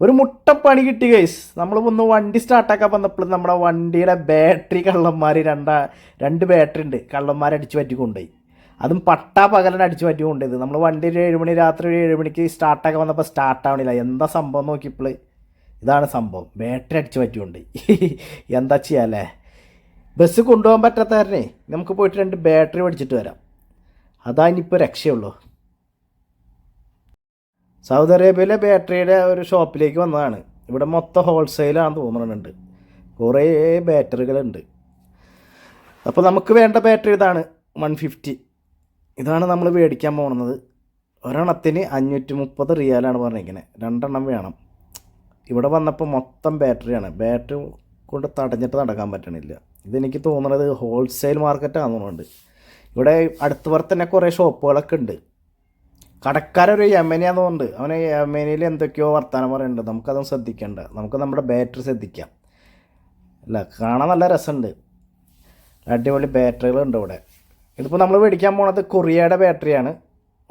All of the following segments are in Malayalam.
ഒരു മുട്ടപ്പണി കിട്ടി ഗൈസ് നമ്മൾ ഒന്ന് വണ്ടി സ്റ്റാർട്ടാക്കാൻ വന്നപ്പോൾ നമ്മുടെ വണ്ടിയുടെ ബാറ്ററി കള്ളന്മാർ രണ്ടാ രണ്ട് ബാറ്ററി ഉണ്ട്. കള്ളന്മാർ അടിച്ചു പറ്റി കൊണ്ടുപോയി. അതും പട്ടാ പകലൻ അടിച്ചു പറ്റി കൊണ്ടുപോയത്. നമ്മൾ വണ്ടി ഒരു ഏഴ് മണി രാത്രി ഒരു ഏഴ് മണിക്ക് സ്റ്റാർട്ടാക്കാൻ വന്നപ്പോൾ സ്റ്റാർട്ട് ആവണില്ല. എന്താ സംഭവം നോക്കിയപ്പോൾ ഇതാണ് സംഭവം. ബാറ്ററി അടിച്ചു പറ്റി കൊണ്ടുപോയി. എന്താ ചെയ്യാല്ലേ ബസ് കൊണ്ടുപോകാൻ പറ്റാത്തവരനെ നമുക്ക് പോയിട്ട് രണ്ട് ബാറ്ററി മേടിച്ചിട്ട് വരാം. അതാ ഇനിയിപ്പോൾ രക്ഷയുള്ളൂ. സൗദി അറേബ്യയിലെ ബാറ്ററിയുടെ ഒരു ഷോപ്പിലേക്ക് വന്നതാണ്. ഇവിടെ മൊത്തം ഹോൾസെയിലാണെന്ന് തോന്നുന്നുണ്ട്. കുറേ ബാറ്ററികളുണ്ട് അപ്പോൾ നമുക്ക് വേണ്ട ബാറ്ററി ഇതാണ് വൺ ഫിഫ്റ്റി ഇതാണ് നമ്മൾ മേടിക്കാൻ പോകുന്നത് ഒരെണ്ണത്തിന് അഞ്ഞൂറ്റി മുപ്പത് റിയാലാണ് പറഞ്ഞിരിക്കുന്നത് രണ്ടെണ്ണം വേണം. ഇവിടെ വന്നപ്പോൾ മൊത്തം ബാറ്ററിയാണ് ബാറ്ററി കൊണ്ട് തടഞ്ഞിട്ട് നടക്കാൻ പറ്റണില്ല. ഇതെനിക്ക് തോന്നുന്നത് ഹോൾസെയിൽ മാർക്കറ്റാണെന്ന് തോന്നുന്നുണ്ട്. ഇവിടെ അടുത്ത് തന്നെ കുറേ ഷോപ്പുകളൊക്കെ ഉണ്ട്. കടക്കാരൊരു യമനിയാന്ന് തോന്നുന്നുണ്ട് അവന് യമനിയിൽ എന്തൊക്കെയോ വർത്തമാനം പറയുന്നുണ്ട് നമുക്കതൊന്നും ശ്രദ്ധിക്കേണ്ട. നമുക്ക് നമ്മുടെ ബാറ്ററി ശ്രദ്ധിക്കാം. അല്ല കാണാൻ നല്ല രസമുണ്ട്. അടിപൊളി ബാറ്ററികളുണ്ട് ഇവിടെ. ഇതിപ്പോൾ നമ്മൾ മേടിക്കാൻ പോണത് കൊറിയയുടെ ബാറ്ററിയാണ്.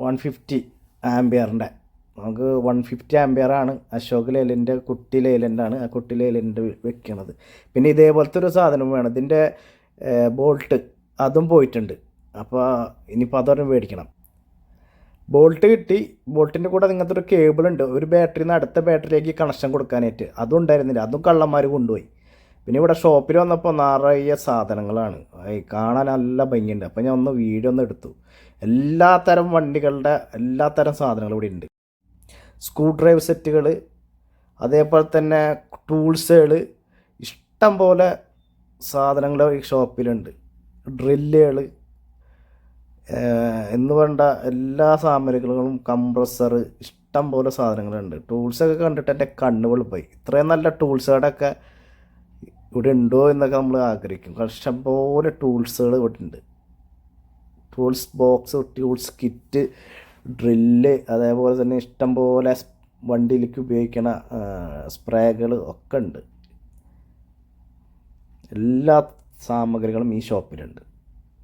വൺ ഫിഫ്റ്റി ആംബിയറിന്റെ. നമുക്ക് വൺ ഫിഫ്റ്റി ആംബിയറാണ്. അശോക് ലേലന്റെ കുട്ടി ലേലന്റെ ആണ് ആ കുട്ടി ലേലന്റെ വെക്കണത്. പിന്നെ ഇതേപോലത്തെ ഒരു സാധനം വേണം. ഇതിന്റെ ബോൾട്ട് അതും പോയിട്ടുണ്ട്. അപ്പോൾ ഇനിയിപ്പോൾ അതൊരെണ്ണം മേടിക്കണം. ബോൾട്ട് കിട്ടി. ബോൾട്ടിന്റെ കൂടെ ഇങ്ങനത്തെ ഒരു കേബിൾ ഉണ്ട്. ഒരു ബാറ്ററിയിൽ നിന്ന് അടുത്ത ബാറ്ററിയിലേക്ക് കണക്ഷൻ കൊടുക്കാനായിട്ട്. അതും ഉണ്ടായിരുന്നില്ല. അതും കള്ളന്മാർ കൊണ്ടുപോയി. പിന്നെ ഇവിടെ ഷോപ്പിൽ വന്നപ്പോൾ നിറയെ സാധനങ്ങളാണ്. കാണാൻ നല്ല ഭംഗിയുണ്ട്. അപ്പോൾ ഞാൻ ഒന്ന് വീഡിയോ ഒന്ന് എടുത്തു. എല്ലാ തരം വണ്ടികളുടെ എല്ലാ തരം സാധനങ്ങളും ഇവിടെ ഉണ്ട്. സ്ക്രൂ ഡ്രൈവ് സെറ്റുകൾ അതേപോലെ തന്നെ ടൂൾസുകൾ ഇഷ്ടം പോലെ സാധനങ്ങൾ ഈ ഷോപ്പിലുണ്ട് ഡ്രില്ലുകൾ എന്ന് വേണ്ട എല്ലാ സാമഗ്രികളും കംപ്രസർ ഇഷ്ടം പോലെ സാധനങ്ങളുണ്ട്. ടൂൾസൊക്കെ കണ്ടിട്ട് എന്റെ കണ്ണ് പോയി ഇത്രയും നല്ല ടൂൾസുകളൊക്കെ ഇവിടെ ഉണ്ടോ എന്നൊക്കെ നമ്മൾ ആഗ്രഹിക്കും. ഇഷ്ടം പോലെ ടൂൾസുകൾ ഇവിടെ ഉണ്ട്. Tools box tools kit drill അതേപോലെ തന്നെ ഇഷ്ടം പോലെ വണ്ടിയിലേക്ക് ഉപയോഗിക്കണ സ്പ്രേകൾ ഒക്കെ ഉണ്ട്. എല്ലാ സാമഗ്രികളും ഈ ഷോപ്പിലുണ്ട്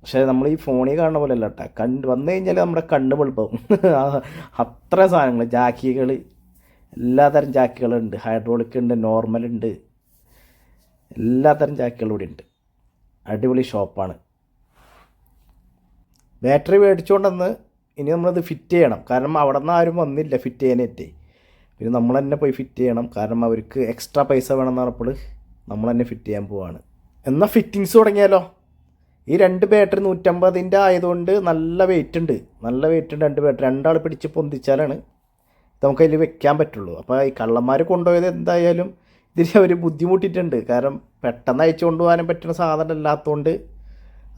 പക്ഷേ നമ്മൾ ഈ ഫോണിൽ കാണുന്ന പോലെ അല്ല കേട്ടോ കണ്ട് വന്നു കഴിഞ്ഞാൽ നമ്മുടെ കണ്ണ് വെളുപ്പാവും അത്ര സാധനങ്ങൾ ജാക്കികൾ എല്ലാതരം ജാക്കികളുണ്ട്. ഹൈഡ്രോളിക് ഉണ്ട് നോർമൽ ഉണ്ട്. എല്ലാതരം ജാക്കികളും ഇവിടെ ഉണ്ട്. അടിപൊളി ഷോപ്പാണ് ബാറ്ററി മേടിച്ചുകൊണ്ടെന്ന് ഇനി നമ്മളത് ഫിറ്റ് ചെയ്യണം. കാരണം അവിടെ നിന്ന് ആരും വന്നില്ല ഫിറ്റ് ചെയ്യാനായിട്ടേ. പിന്നെ നമ്മൾ തന്നെ പോയി ഫിറ്റ് ചെയ്യണം. കാരണം അവർക്ക് എക്സ്ട്രാ പൈസ വേണമെന്ന് പറഞ്ഞപ്പോൾ നമ്മൾ തന്നെ ഫിറ്റ് ചെയ്യാൻ പോവാണ്. എന്നാൽ ഫിറ്റിങ്സ് തുടങ്ങിയാലോ? ഈ രണ്ട് ബാറ്ററി നൂറ്റമ്പതിന്റെ ആയതുകൊണ്ട് നല്ല വെയിറ്റ് ഉണ്ട്. നല്ല വെയിറ്റ് ഉണ്ട് രണ്ട് ബാറ്ററി രണ്ടാൾ പിടിച്ച് പൊന്തിച്ചാലാണ് നമുക്ക് അതിൽ വെക്കാൻ പറ്റുള്ളൂ. അപ്പോൾ ഈ കള്ളന്മാർ കൊണ്ടുപോയത് എന്തായാലും ഇതിൽ അവർ ബുദ്ധിമുട്ടിയിട്ടുണ്ട്. കാരണം പെട്ടെന്ന് അയച്ചു കൊണ്ടുപോകാനും പറ്റുന്ന സാധനം ഇല്ലാത്തതുകൊണ്ട്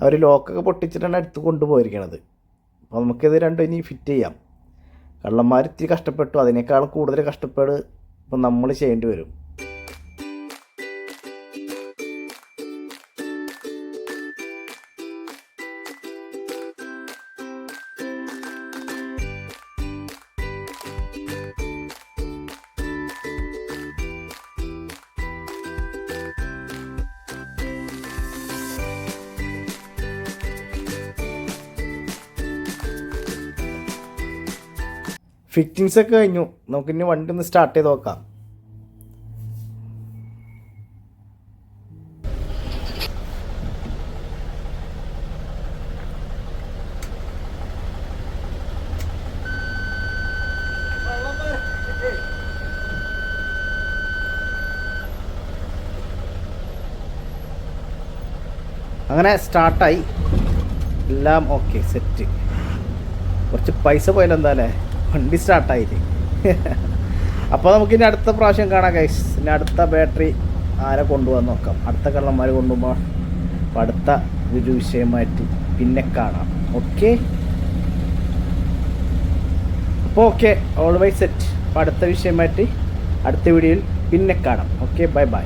അവർ ലോക്കൊക്കെ പൊട്ടിച്ചിട്ടാണ് എടുത്ത് കൊണ്ടുപോയിരിക്കണത്. അപ്പോൾ നമുക്കിത് രണ്ടും ഇനി ഫിറ്റ് ചെയ്യാം. കള്ളന്മാർ ഇത്തിരി കഷ്ടപ്പെട്ടു. അതിനേക്കാൾ കൂടുതൽ കഷ്ടപ്പാട് ഇപ്പം നമ്മൾ ചെയ്യേണ്ടി വരും. ഫിറ്റിങ്സ് ഒക്കെ കഴിഞ്ഞു. നമുക്ക് ഇനി വണ്ടി ഒന്ന് സ്റ്റാർട്ട് ചെയ്ത് നോക്കാം. അങ്ങനെ സ്റ്റാർട്ടായി എല്ലാം ഓക്കെ സെറ്റ് കുറച്ച് പൈസ പോയാലെന്താ അല്ലേ? വണ്ടി സ്റ്റാർട്ടായില്ലേ? അപ്പോൾ നമുക്കിനി അടുത്ത പ്രാവശ്യം കാണാം കൈസ് ഇനി അടുത്ത ബാറ്ററി ആരെ കൊണ്ടുപോകാൻ നോക്കാം. അടുത്ത കള്ളന്മാർ കൊണ്ടുപോകാം അപ്പോൾ അടുത്ത ഒരു വിഷയമായിട്ട് പിന്നെ കാണാം. ഓക്കെ അപ്പോൾ ഓക്കെ ഓൾവൈസ് സെറ്റ് അപ്പോൾ അടുത്ത വിഷയമായിട്ട് അടുത്ത വീഡിയോയിൽ പിന്നെ കാണാം. Okay bye bye